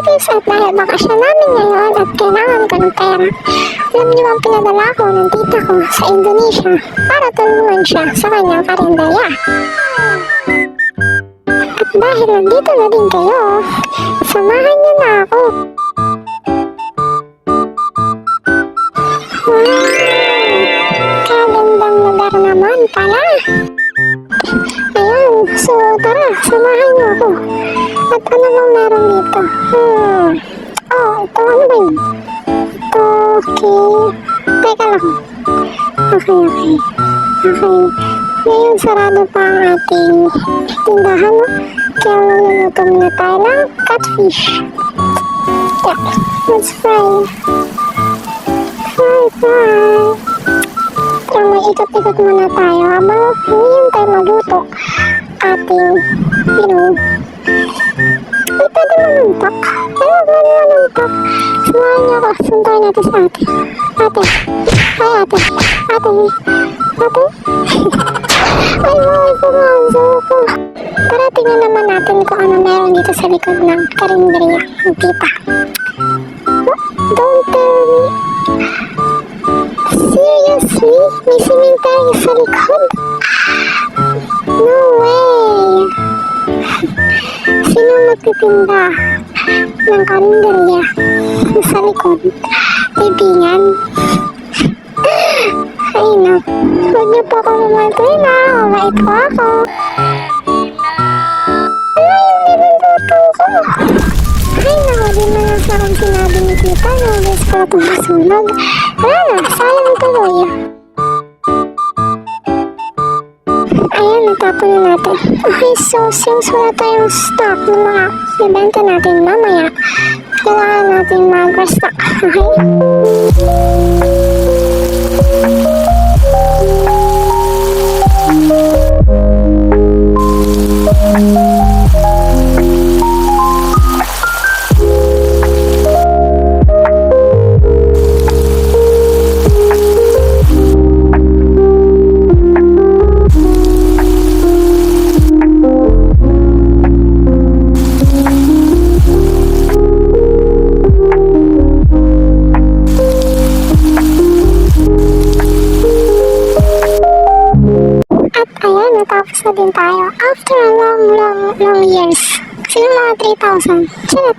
relatives at dahil bakasyon namin ngayon at kailangan ko ng pera. Alam niyo ang pinadala ko ng tita ko sa Indonesia para tulungan siya sa kanyang karinderya. At dahil nandito na din kayo, samahan niyo na ako. Wow! Samahan niyo ako. At ano bang meron dito? Hmm. Oh, ito ano ba yun? Ito, okay. Teka lang. Okay, okay. Okay. Ngayon, sarado pa ang ating tindahan, no? Kaya magluluto muna tayo ng catfish. Yeah, let's fry. Fry, fry. Tara, mag-ikot-ikot muna tayo habang hinihintay magluto ating, you know, ay, pwede manuntok. Pero huwag mo manuntok. Samahan niyo ako. Suntayin natin sa ate. Ate. Hi, ate. Ate. Ate. ay, wow, pumasok ako. Tara, tingnan naman natin kung ano meron dito sa likod ng karinderya ng tita. What? Don't tell me. Seriously? May cemetery sa likod? No! Sino magtitinda ng karinderya sa likod? Kaibigan? Ay na, huwag niyo po ako mamaltuin na. Mabait po ako. Ano yung niluluto ko? Ay naku, di na nga sa akin sinabi ni tita na gusto ko itong masunog. Wala na, sayang tuloy. Ayan, natapon na natin. Okay, so since wala tayong stock ng mga ibenta natin mamaya, kailangan natin mag-restock. Okay? Ayan, natapos na din tayo after a long, long, long years. Kasi yung mga 3,000. Charot.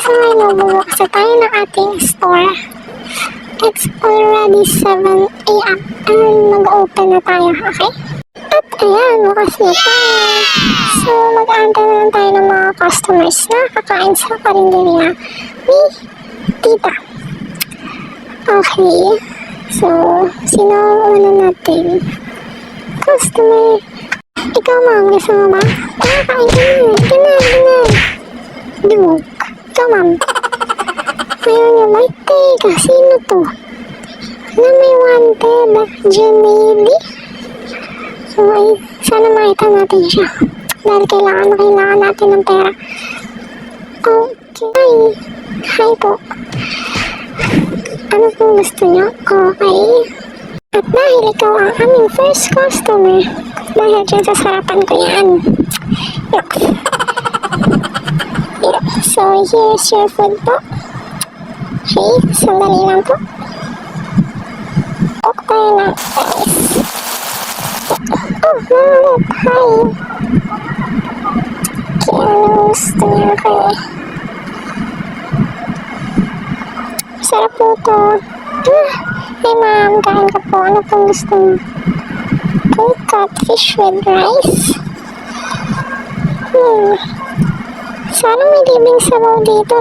So ngayon, magbubukas na tayo ng ating store. It's already 7 a.m. And mag-open na tayo, okay? At ayan, bukas na tayo. So mag-aantay na lang tayo ng mga customers na kakain sa karinderya ni Tita. Okay. So, sino ang una natin? customer. Ikaw, ma'am, gusto mo ba? Kain ka na. Ika na, ika na. Dugog. Ikaw, ma'am. Ayaw niya, may teka. Sino to? Na may wanted. Janely? So, ay, sana makita natin siya. Dahil kailangan na kailangan natin ng pera. Okay. Hi. Po. Ano pong gusto niyo? Okay. At dahil ikaw ang aming first customer, dahil dyan sa sarapan ko yan. Yuck. So, here's your food po. Okay, sandali lang po. Talk tayo ng rice. Oh, malamit. Hi. Okay, ano gusto niya kayo? Sarap po to. Ah, Hey ma'am, kain ka po. Ano pong gusto mo? Okay, catfish with rice. Hmm. Sana may libing sabaw dito.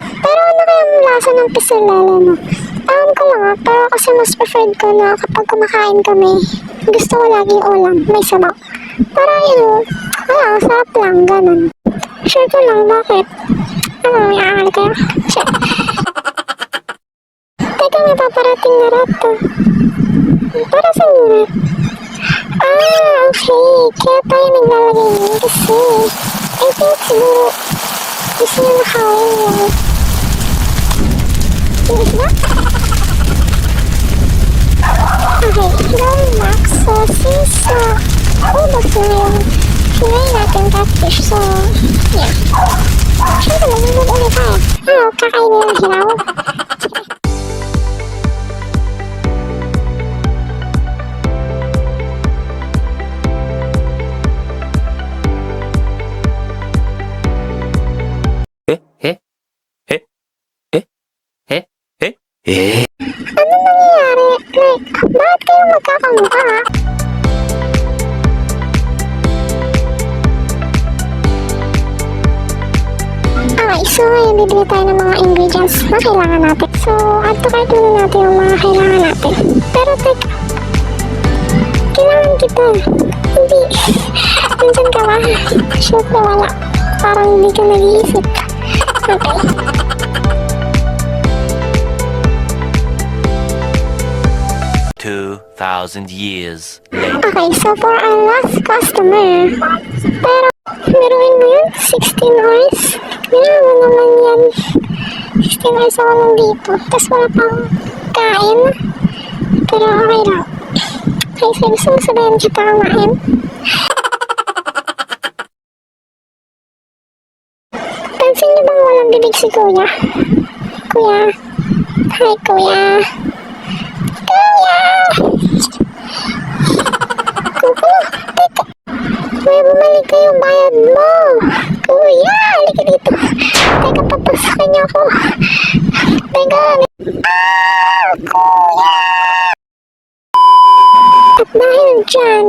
Pero ano kayang lasa ng pisilala mo? Alam ko lang ah, pero kasi mas preferred ko na kapag kumakain kami, gusto ko lagi ulam, may sabaw. Para yun, wala, sarap lang, ganun. Sure ko lang, bakit? Ano, may aal kayo? Shit. Teka, may na rato. Para sa mura. Ah, okay. Kaya tayo naglalagay yun kasi I think siguro gusto niya nakawin yun. Yung isda? Okay, going back. So, since uh, ubos na yung Pinay natin catfish. So, yeah. Siyempre, magluluto ulit tayo. Ano, kakainin ng hilaw? Bakit kayo magkakamukha? Okay, so ngayon bibili tayo ng mga ingredients na kailangan natin. So, add to cart muna natin yung mga kailangan natin. Pero teka, kailangan kita. Hindi. Nandyan ka ba? Siyempre wala. Parang hindi ka nag-iisip. 2,000 years later. Okay, so for our last customer, pero meron mo yun, 16 hours. Meron mo naman yan, 16 hours ako nung dito. Tapos wala pang kain, pero okay lang. Okay, so gusto mo sabihin kita kumain? Pansin niyo bang walang bibig si kuya? Kuya, hi kuya. Kuko, teka. Kuya, bumalik ko bayad mo. Kuya, halika dito. Teka, papasakin niyo ako. Teka. Ah, kuya! At dahil dyan,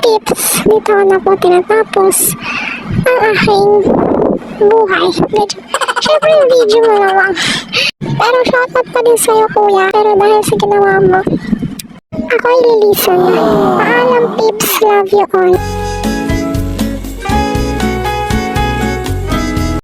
tips, dito na po tinatapos ang aking buhay. Yung video mo lang. Pero shoutout pa din sa'yo, kuya. Pero dahil sa ginawa mo, ako ililisan na. Paalam, peeps. Love you all.